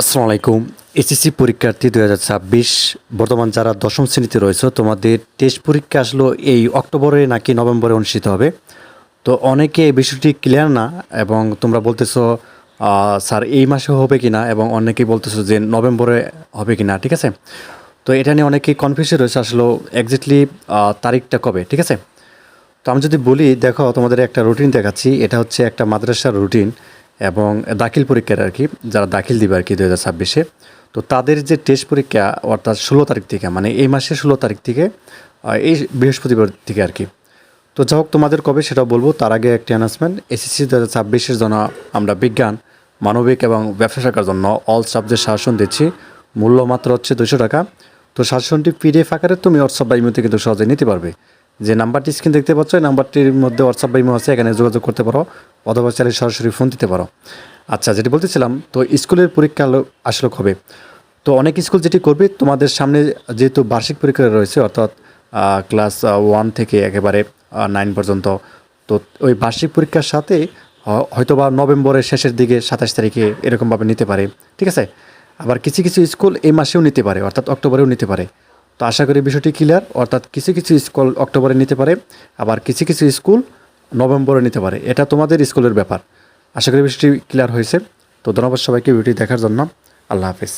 আসসালামু আলাইকুম। এসএসসি পরীক্ষার্থী দু হাজার ছাব্বিশ, বর্তমান যারা দশম শ্রেণীতে রয়েছে, তোমাদের টেস্ট পরীক্ষা আসলো এই অক্টোবরে নাকি নভেম্বরে অনুষ্ঠিত হবে? তো অনেকে এই বিষয়টি ক্লিয়ার না এবং তোমরা বলতেছো স্যার, এই মাসে হবে কি না এবং অনেকেই বলতেছো যে নভেম্বরে হবে কি না ঠিক আছে? তো এটা নিয়ে অনেকেই কনফিউশন রয়েছে, আসলে এক্স্যাক্টলি তারিখটা কবে, ঠিক আছে? তো আমি যদি বলি, দেখো, তোমাদের একটা রুটিন দেখাচ্ছি, এটা হচ্ছে একটা মাদ্রাসার রুটিন এবং দাখিল পরীক্ষার আর কি, যারা দাখিল দিবে আর কি দু হাজার ছাব্বিশে, তো তাদের যে টেস্ট পরীক্ষা অর্থাৎ ষোলো তারিখ থেকে মানে এই মাসের ষোলো তারিখ থেকে এই বৃহস্পতিবার থেকে আর কি। তো যা হোক, তোমাদের কবে সেটাও বলব, তার আগে একটি অ্যানাউন্সমেন্ট এসএসসি দু হাজার ছাব্বিশের জন্য আমরা বিজ্ঞান, মানবিক এবং ব্যবসা শাখার জন্য অল সাবজেক্ট শাসন দিচ্ছি। মূল্য মাত্র হচ্ছে দুশো টাকা। তো শাসনটি পিডিএফ আকারে তুমি হোয়াটসঅ্যাপ বা ইমোতে কিন্তু সহজে নিতে পারবে। যে নাম্বারটি স্ক্রিন দেখতে পাচ্ছ, এই নাম্বারটির মধ্যে হোয়াটসঅ্যাপ বা ইমো আছে, এখানে যোগাযোগ করতে পারো অথবা চাইলে সরাসরি ফোন দিতে পারো। আচ্ছা যেটি বলতেছিলাম, তো স্কুলের পরীক্ষা আসলে হবে তো অনেক স্কুল যেটি করবে, তোমাদের সামনে যেহেতু বার্ষিক পরীক্ষা রয়েছে, অর্থাৎ ক্লাস ওয়ান থেকে একেবারে নাইন পর্যন্ত, তো ওই বার্ষিক পরীক্ষার সাথে হয়তোবা নভেম্বরের শেষের দিকে, সাতাশ তারিখে এরকমভাবে নিতে পারে, ঠিক আছে? আবার কিছু কিছু স্কুল এই মাসেও নিতে পারে, অর্থাৎ অক্টোবরেও নিতে পারে। তো আশা করি বিষয়টি ক্লিয়ার অর্থাৎ কিছু কিছু স্কুল অক্টোবরে নিতে পারে, আবার কিছু কিছু স্কুল নভেম্বরে নিতে পারে। এটা তোমাদের স্কুলের ব্যাপার। আশা করি বিষয়টি ক্লিয়ার হয়েছে। তো ধন্যবাদ সবাইকে ভিডিওটি দেখার জন্য। আল্লাহ হাফিজ।